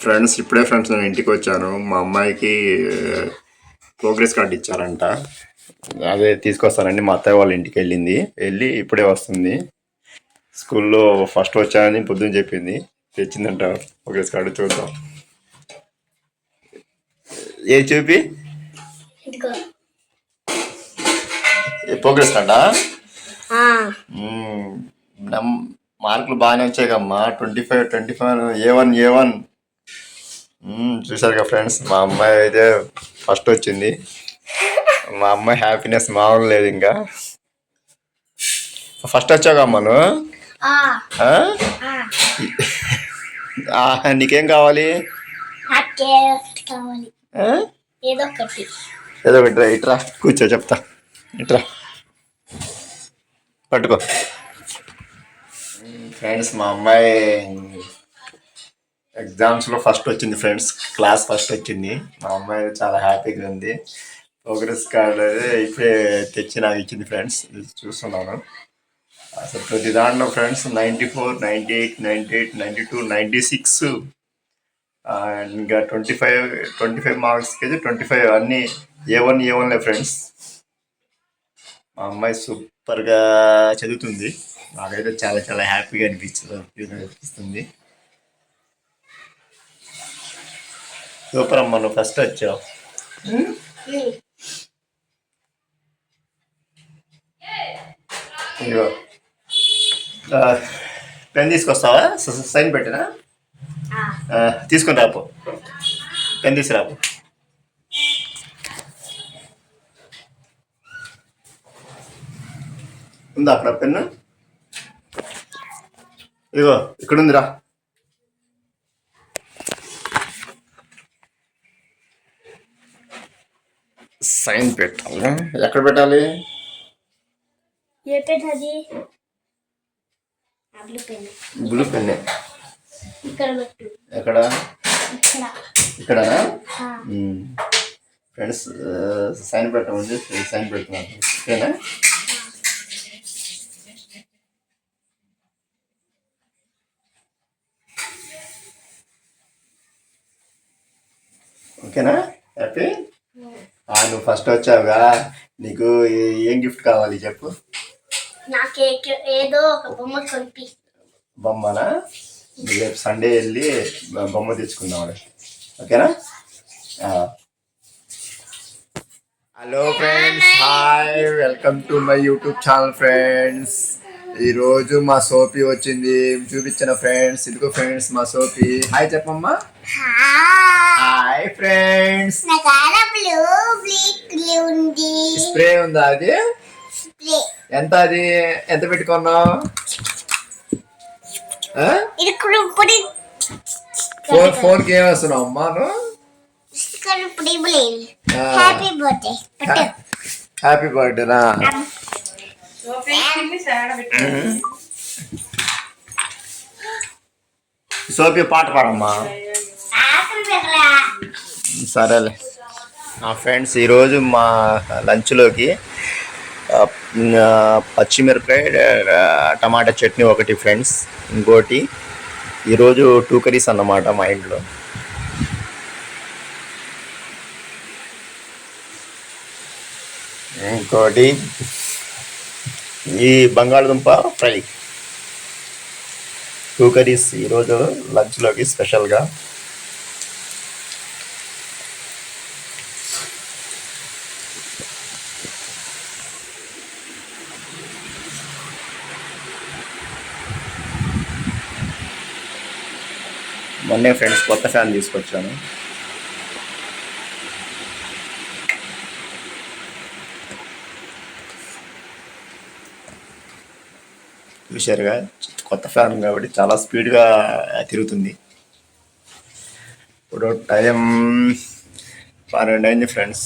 Friends ఇప్పుడే friends నేను ఇంటికి వచ్చాను. మా అమ్మాయికి ప్రోగ్రెస్ కార్డ్ ఇచ్చారంట. అదే తీసుకొస్తానండి. మా అత్తయ్య వాళ్ళ ఇంటికి వెళ్ళింది. వెళ్ళి ఇప్పుడే వస్తుంది. స్కూల్లో ఫస్ట్ వచ్చానని పొద్దున్న చెప్పింది. తెచ్చిందంట. ప్రోగ్రెస్ కార్డు చూద్దాం. ఏ చూపి? ప్రోగ్రెస్ కార్డా? మార్కులు బాగానే వచ్చాయి కమ్మా. Twenty five twenty five A one A one. చూసారు కదా ఫ్రెండ్స్ మా అమ్మాయి అయితే ఫస్ట్ వచ్చింది. మా అమ్మాయి హ్యాపీనెస్ మామూలు లేదు ఇంకా. ఫస్ట్ వచ్చావు అమ్మ నువ్వు ఆ, ఆ? ఆ. ఆ, నీకేం కావాలి? ఏదో ఒకటి. ఇట్రా కూర్చో చెప్తా. ఇట్రా పట్టుకో. ఫ్రెండ్స్ మా అమ్మాయి ఎగ్జామ్స్లో ఫస్ట్ వచ్చింది ఫ్రెండ్స్ క్లాస్ ఫస్ట్ వచ్చింది. మా అమ్మాయి చాలా హ్యాపీగా ఉంది. ప్రోగ్రెస్ కార్డ్ అయితే ఇప్పుడే తెచ్చి నాకు ఇచ్చింది ఫ్రెండ్స్ చూస్తున్నాను. అసలు ప్రతి దాంట్లో friends ninety four ninety eight ninety eight ninety two ninety six ఇంకా ట్వంటీ ఫైవ్ ట్వంటీ ఫైవ్ మార్క్స్కి అయితే ట్వంటీ ఫైవ్ అన్నీ ఏ వన్ ఏ వన్లే ఫ్రెండ్స్ మా అమ్మాయి సూపర్గా చదువుతుంది. నాకైతే చాలా చాలా హ్యాపీగా అనిపిస్తుంది అనిపిస్తుంది. సూపర్ అమ్మ నువ్వు ఫస్ట్ వచ్చావు. ఇదిగో. పెన్ తీసుకొస్తావా? సైన్ పెట్టినా? తీసుకొని రాపు. పెన్ తీసుకురాపు. ఉందా అక్కడ పెన్ను? ఇదిగో ఇక్కడ ఉందిరా సైన్ పెట్టాలి? ఎక్కడ పెట్టాలి? ఏ పెన్ అది? ఆ బ్లూ పెన్ బ్లూ ఇక్కడ పెట్టు. ఎక్కడ? ఇక్కడ. ఇక్కడనా ఫ్రెండ్స్ సైన్ పెట్టమండి సైన్ పెడుతున్నాను. ఓకేనా? ఓకేనా? హ్యాపీ? నువ్వు ఫస్ట్ వచ్చావుగా. నీకు ఏ- గిఫ్ట్ కావాలి చెప్పు? నాకు ఏ- ఏదో ఒక బొమ్మ కొనిపి. బొమ్మనా? రేపు సండే వెళ్ళి బొమ్మ తెచ్చుకుందాం ఓకేనా? Hello friends hi welcome to my YouTube channel friends ఈరోజు మా సోఫీ వచ్చింది. చూపించిన ఫ్రెండ్స్ ఇదిగో ఫ్రెండ్స్ మా సోఫీ. హాయ్ చెప్పమ్మా. హాయ్ ఫ్రెండ్స్ బ్లూ స్ప్రే ఉందా అది? ఎంత అది? ఎంత పెట్టుకున్నావు? ఆ? ఇది కురుపుడి ఫోన్ ఫోన్కి ఏం వేస్తున్నావు అమ్మా నువ్వు? కురుపుడి బ్లేన్ ఆ. Happy birthday. హ్యాపీ బర్త్డేనా సోఫీ పాట పాడమ్మా. సరేలే. ఫ్రెండ్స్ ఈరోజు మా లంచ్లోకి పచ్చిమిరపకాయ టమాటా చట్నీ ఒకటి ఫ్రెండ్స్ ఇంకోటి ఈరోజు టూ కర్రీస్ అన్నమాట మా ఇంట్లో. ఇంకోటి ఈ బంగాళదుంప ఫ్రై. టూ కర్రీస్ ఈరోజు లంచ్లోకి స్పెషల్గా మొన్నే ఫ్రెండ్స్ కొత్త ఫ్యాన్ తీసుకొచ్చాను. చూశారుగా కొత్త ఫ్యాన్ కాబట్టి చాలా స్పీడ్గా తిరుగుతుంది. ఇప్పుడు టైం పన్నెండు అయింది ఫ్రెండ్స్